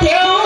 কেউ